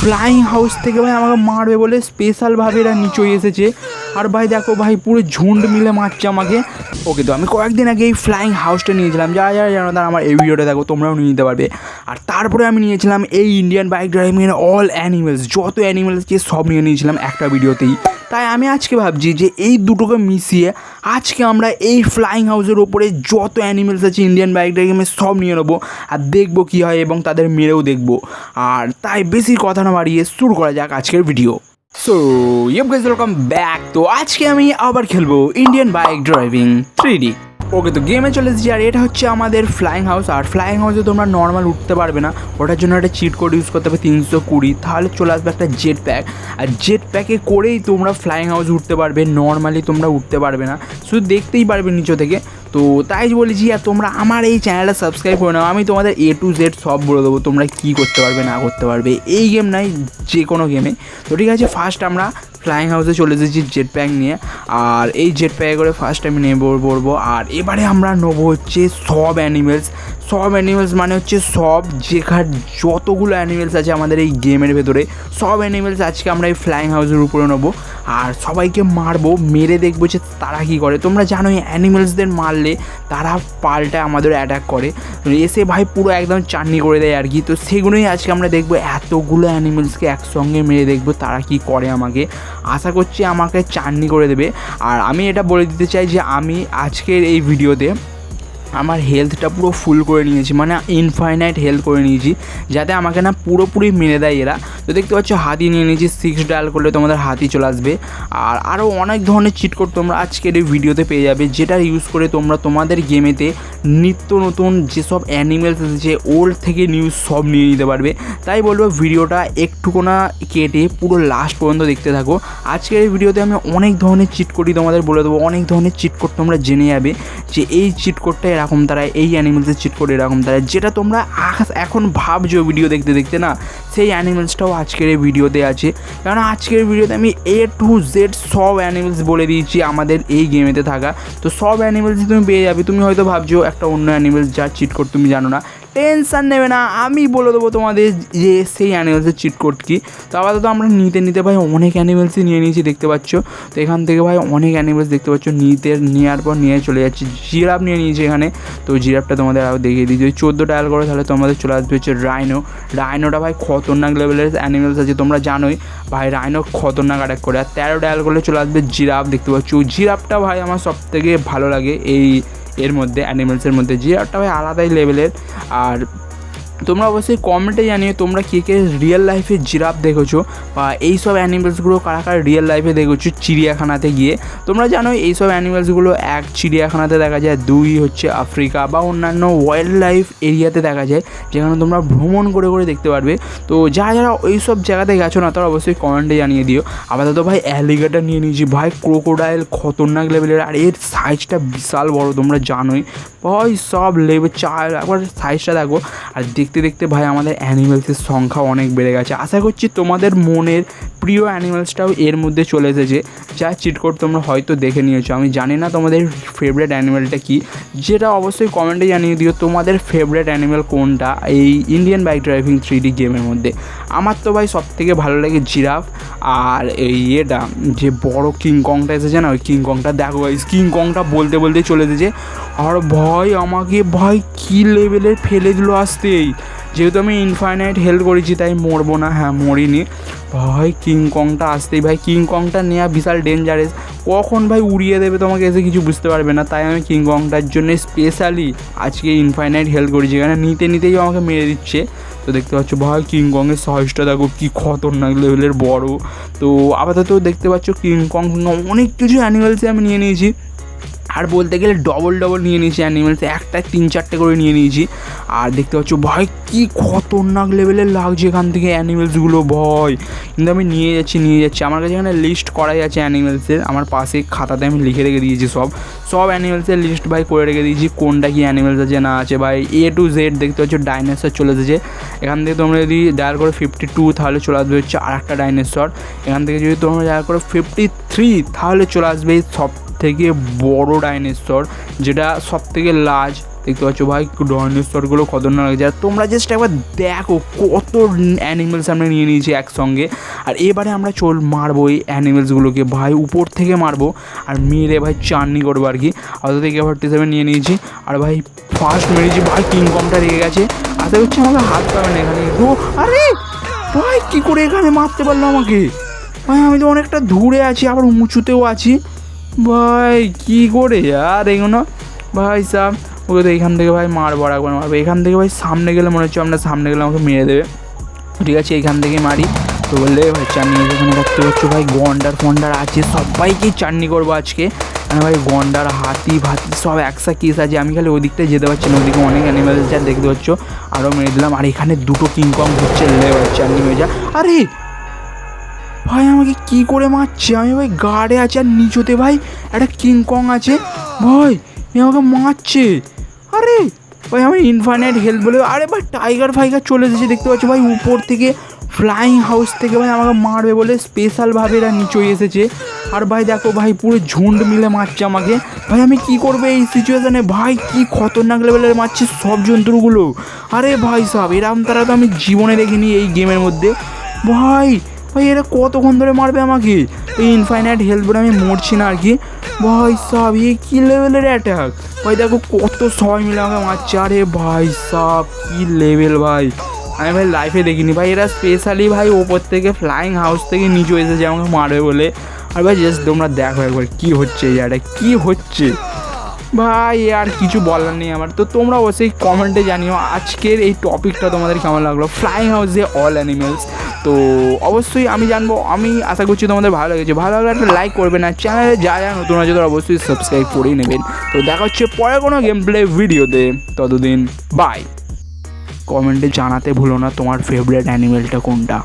Flying house থেকে ভাই আমাকে মারবে বলে স্পেশালভাবে এরা নিচে এসেছে। আর ভাই দেখো ভাই পুরো ঝুন্ড মিলে মারছে আমাকে। ওকে তো আমি কয়েকদিন আগে এই ফ্লাইং হাউসটা নিয়েছিলাম। যারা যারা জানো তারা আমার এই ভিডিওটা দেখো, তোমরাও নিয়ে নিতে পারবে। আর তারপরে আমি নিয়েছিলাম এই ইন্ডিয়ান বাইক ড্রাইভিংয়ের অল অ্যানিমেলস যত অ্যানিমেলস যে সব নিয়ে নিয়েছিলাম একটা ভিডিওতেই তাই আমি আজকে ভাবছি যে এই দুটোকে মিশিয়ে আজকে আমরা এই ফ্লাইং হাউসের ওপরে যত অ্যানিমেলস আছে ইন্ডিয়ান বাইক গেমে সব নিয়ে নেব আর দেখব কী হয় এবং তাদের মেরেও দেখব। আর তাই বেশি কথা না বাড়িয়ে শুরু করা যাক আজকের video so yep guys welcome back তো আজকে আমি আবার খেলব Indian bike driving three okay তো গেমে চলে এসেছি, আর এটা হচ্ছে আমাদের ফ্লাইং হাউস আর ফ্লাইং হাউসে তোমরা নর্মাল উঠতে পারবে না। ওটার জন্য একটা চিট কোড ইউজ করতে হবে তিনশো কুড়ি। তাহলে চলে আসবে একটা জেট প্যাক আর জেট প্যাকে করেই তোমরা ফ্লাইং হাউস উঠতে পারবে নর্মালি তোমরা উঠতে পারবে না। শুধু দেখতেই পারবে নিচে থেকে। তো তাই বলেছি, আর তোমরা আমার এই চ্যানেলটা সাবস্ক্রাইব করে নাও। আমি তোমাদের এ টু জেড সব বলে দেবো, তোমরা কী করতে পারবে, না করতে পারবে। এই গেম নাই যে কোনো গেমে তো ঠিক আছে ফার্স্ট আমরা ফ্লাইং হাউসে চলে এসেছি জেট প্যাক নিয়ে। আর এই জেট প্যাকে করে ফার্স্ট আমি নেব বলব আর এবারে আমরা নেব হচ্ছে সব অ্যানিমেলস সব অ্যানিমেলস মানে হচ্ছে সব যেখান যতগুলো অ্যানিমেলস আছে আমাদের এই গেমের ভেতরে। সব অ্যানিমেলস আজকে আমরা এই ফ্লাইং হাউসের উপরে নেব। আর সবাইকে মারবো, মেরে দেখব যে তারা কী করে। তোমরা জানো এই অ্যানিমেলসদের মারলে তারা পাল্টা আমাদের অ্যাটাক করে। এসে ভাই পুরো একদম চাটনি করে দেয় আর কি। তো সেগুলোই আজকে আমরা দেখব, এতগুলো অ্যানিমেলসকে একসঙ্গে মেরে দেখব, তারা কি করে আমাকে? আশা করছি আমাকে চাটনি করে দেবে। আর আমি এটা বলে দিতে চাই যে আমি আজকের এই ভিডিওতে আমার হেলথটা পুরো ফুল করে নিয়েছি মানে ইনফাইনাইট হেলথ করে নিয়েছি, যাতে আমাকে না পুরোপুরি মেরে দেয় এরা। তো দেখতে পাচ্ছ, হাতি নিয়ে নিয়েছি সিক্স ডায়াল করলে তোমাদের হাতি চলে আসবে। আর আরও অনেক ধরনের চিট কোড তোমরা আজকের এই ভিডিওতে পেয়ে যাবে, যেটা ইউজ করে তোমরা তোমাদের গেমেতে নিত্য নতুন যেসব অ্যানিমেলস এসেছে ওল্ড থেকে নিউজ সব নিয়ে নিতে পারবে। তাই বলব, ভিডিওটা একটুকুনা কেটে পুরো লাস্ট পর্যন্ত দেখতে থাকো। আজকের এই ভিডিওতে আমি অনেক ধরনের চিট কোডই তোমাদের বলে দেবো, অনেক ধরনের চিট কোড তোমরা জেনে যাবে যে এই চিট কোডটা এরকম তারা এই অ্যানিমেলসের চিট কোড এরকম তারা। যেটা তোমরা এখন ভাবছ ভিডিও দেখতে দেখতে না, সেই অ্যানিমেলসটাও আজকের এই ভিডিওতে আছে। কারণ আজকের ভিডিওতে আমি এ টু জেড সব অ্যানিমেলস বলে দিয়েছি আমাদের এই গেমেতে থাকা। তো সব অ্যানিমেলসই তুমি পেয়ে যাবে। তুমি হয়তো ভাবছ একটা অন্য অ্যানিমেলস যা চিট কোড তুমি জানো না। টেনশান নেবে না। আমি বলে দেবো তোমাদের যে সেই অ্যানিমেলসের চিট কোড কি। তো আপাতত আমরা নিতে নিতে ভাই অনেক অ্যানিমেলসই নিয়ে নিয়েছি দেখতে পাচ্ছ। তো এখান থেকে ভাই অনেক অ্যানিমেলস দেখতে পাচ্ছ। নিতে নেওয়ার পর নিয়ে চলে যাচ্ছি। জিরাফ নিয়ে নিয়েছি এখানে। তো জিরাফটা তোমাদের আরও দেখিয়ে দিই। যদি চোদ্দ ডায়াল করো তাহলে তোমাদের চলে আসবে হচ্ছে রাইনো রাইনোটা ভাই খতরনাক লেভেলের অ্যানিমেলস আছে, তোমরা জানোই। ভাই রাইনো খতরনাক অ্যাটাক করে। আর তেরো ডায়াল করলে চলে আসবে জিরাফ দেখতে পাচ্ছ। জিরাফটা ভাই আমার সব থেকে ভালো লাগে এই এর মধ্যে অ্যানিমেলসের মধ্যে জিরাফটা ভাই আলাদাই লেভেলের আর তোমরা অবশ্যই কমেন্টে জানিও তোমরা কে কে রিয়েল লাইফে জিরাফ দেখেছ বা এই সব অ্যানিমেলসগুলো কারা কারা রিয়েল লাইফে দেখেছ চিড়িয়াখানাতে গিয়ে। তোমরা জানো এই সব অ্যানিমেলসগুলো এক চিড়িয়াখানাতে দেখা যায়, দুই হচ্ছে আফ্রিকা বা অন্যান্য ওয়াইল্ড লাইফ এরিয়াতে দেখা যায়, যেখানে তোমরা ভ্রমণ করে করে দেখতে পারবে। তো যারা যারা ওই সব জায়গাতে গেছো না, তারা অবশ্যই কমেন্টে জানিয়ে দিও। আপাতত ভাই অ্যালিগেটার নিয়ে নিয়েছি ভাই ক্রোকোডাইল খতরনাক লেভেলের আর এর সাইজটা বিশাল বড়, তোমরা জানোই। ভাই সব লেভেল চার, একবার সাইজটা দেখো। আর দেখতে দেখতে ভাই আমাদের অ্যানিমেলসের সংখ্যা অনেক বেড়ে গেছে। আশা করছি তোমাদের মনের প্রিয় অ্যানিমালসটাও এর মধ্যে চলে এসেছে, যা চিটকোড তোমরা হয়তো দেখে নিয়েছো। আমি জানি না তোমাদের ফেভারিট অ্যানিমেলটা কী, যেটা অবশ্যই কমেন্টে জানিয়ে দিও তোমাদের ফেভারিট অ্যানিমেল কোনটা এই Indian bike driving three D গেমের মধ্যে। আমার তো ভাই সব থেকে ভালো লাগে জিরাফ আর এই ইয়েটা, যে বড় কিংকংটা এসেছে না, ওই কিংকংটা দেখো গাইস কিংকংটা বলতে বলতে চলে এসেছে। আর ভাই, আমাকে ভাই কী লেভেলের ফেলে দিল আসতেই। যেহেতু আমি ইনফাইনাইট হেল্প করেছি, তাই মরবো না। হ্যাঁ মরিনি। ভাই কিংকংটা আসতেই, ভাই কিংকংটা নেওয়া বিশাল ডেঞ্জারাস কখন ভাই উড়িয়ে দেবে তোমাকে এসে কিছু বুঝতে পারবে না। তাই আমি কিংকংটার জন্য স্পেশালি আজকে ইনফাইনাইট হেল্প করেছি। এখানে নিতে, নিতেই আমাকে মেরে দিচ্ছে। তো দেখতে পাচ্ছ, ভাই কিংকংয়ের সাইজটা দেখো, কী খতরনাক লেভেলের বড়। তো আপাতত দেখতে পাচ্ছ কিংকং অনেক কিছু অ্যানিমেলসে আমি নিয়ে নিয়েছি। আর বলতে গেলে ডবল ডবল নিয়ে নিয়েছি অ্যানিমেলস একটা তিন চারটে করে নিয়ে নিয়েছি। আর দেখতে পাচ্ছ, ভাই, কী খতরনাক লেভেলের লাগছে এখান থেকে অ্যানিমেলসগুলো ভয়। কিন্তু আমি নিয়ে যাচ্ছি নিয়ে যাচ্ছি। আমার কাছে এখানে লিস্ট করাই আছে অ্যানিমেলসের আমার পাশে খাতাতে আমি লিখে রেখে দিয়েছি সব। সব অ্যানিমেলসের লিস্ট ভাই করে রেখে দিয়েছি, কোনটা কি অ্যানিমেলস আছে না আছে। ভাই এ টু জেড দেখতে পাচ্ছ ডাইনোসর চলে এসেছে। এখান থেকে তোমরা যদি ডায়াল করে ফিফটি টু তাহলে চলে আসবে হচ্ছে আর একটা ডাইনোসর এখান থেকে যদি তোমরা ডায়াল করে ফিফটি থ্রি তাহলে চলে আসবে সব থেকে বড় ডাইনোসর, যেটা সব থেকে লার্জ দেখতে পাচ্ছ ভাই, ডাইনোসরগুলো খতরনাক লাগছে আর তোমরা জাস্ট একবার দেখো কত অ্যানিমেলস আমরা নিয়ে নিয়েছি একসঙ্গে। আর এবারে আমরা চল মারবো এই অ্যানিমেলসগুলোকে ভাই, উপর থেকে মারবো, আর মেরে ভাই চাননি করব আর কি। অত থেকে ফর্টি সেভেন নিয়ে নিয়েছি। আর ভাই ফার্স্ট মেরেছি ভাই কিংকমটা রেগে গেছে। আশা করছি আমাকে হাত পাবে না এখানে। ও, আরে! ভাই, কী করে এখানে মারতে পারল আমাকে? ভাই, আমি তো অনেকটা দূরে আছি, আবার উঁচুতেও আছি। ভাই, কি করে আর এগুলো ভাই সাহ ওকে তো এখান থেকে ভাই মারবো আর একবার মারবো। এখান থেকে ভাই সামনে গেলে মনে হচ্ছে আমরা সামনে গেলে আমাকে মেরে দেবে। ঠিক আছে, এখান থেকে মারি। তো বললে, ভাই চাটনি এখানে দেখতে পাচ্ছ ভাই, গন্ডার ফন্ডার আছে, সবাইকেই চাটনি করব আজকে। মানে ভাই গন্ডার, হাতি, ভাতি, সব একসা কেস আছে। আমি খালি ওদিকটায় যেতে পারছি না, ওদিকে অনেক অ্যানিমেলস যা দেখতে পাচ্ছ। আরও মেরে দিলাম। আর এখানে দুটো কিংকং হচ্ছে, লে ভাই চাটনি মেজা আরে ভাই, আমাকে কি করে মারছে? আমি ভাই গার্ডে আছে আর নিচুতে ভাই একটা কিংকং আছে। ভাই আমাকে মারছে। আরে, ভাই, আমি ইনফাইনাইট হেল্প বলে আরে ভাই টাইগার ফাইগার চলে এসেছে, দেখতে পাচ্ছ ভাই, উপর থেকে ফ্লাইং হাউস থেকে ভাই আমাকে মারবে বলে স্পেশালভাবে এরা নিচে এসেছে। আর ভাই, দেখো ভাই, পুরো ঝুন্ড মিলে মারছে আমাকে। ভাই, আমি কি করব এই সিচুয়েশানে ভাই, কি খতরনাক লেভেলের মারছে সব জন্তুগুলো। আরে ভাই সব এরকম তারা তো আমি জীবনে দেখিনি এই গেমের মধ্যে। ভাই ভাই, এরা কতক্ষণ ধরে মারবে আমাকে? এই ইনফাইনাইট হেলথ বলে আমি মরছি না আর কি। ভাই সাব এ কী লেভেলের অ্যাটাক ভাই, দেখো কত সবাই মিলে আমাকে মারছে। আরে ভাই সাব কী লেভেল ভাই? আমি ভাই লাইফে দেখিনি। ভাই, এরা স্পেশালি ভাই ওপর থেকে ফ্লাইং হাউস থেকে নিচে এসেছে, আমাকে মারবে বলে। আর ভাই জাস্ট তোমরা দেখো একবার কী হচ্ছে এই জায়গাটা কী হচ্ছে? ভাই, আর কিছু বলার নেই আমার। তো তোমরা অবশ্যই কমেন্টে জানিও আজকের এই টপিকটা তোমাদের কেমন লাগল। ফ্লাইং হাউসে অল অ্যানিমেলস তো অবশ্যই আমি জানব, আমি আশা করছি তোমাদের ভালো লেগেছে। ভালো লাগলে একটা লাইক করবেন আর চ্যানেলে যা যা নতুন আছে তারা অবশ্যই সাবস্ক্রাইব করেই নেবেন। তো দেখা হচ্ছে পরে কোনো গেম প্লে ভিডিওতে ততদিন বাই কমেন্টে জানাতে ভুলো না তোমার ফেভারিট অ্যানিমেলটা কোনটা?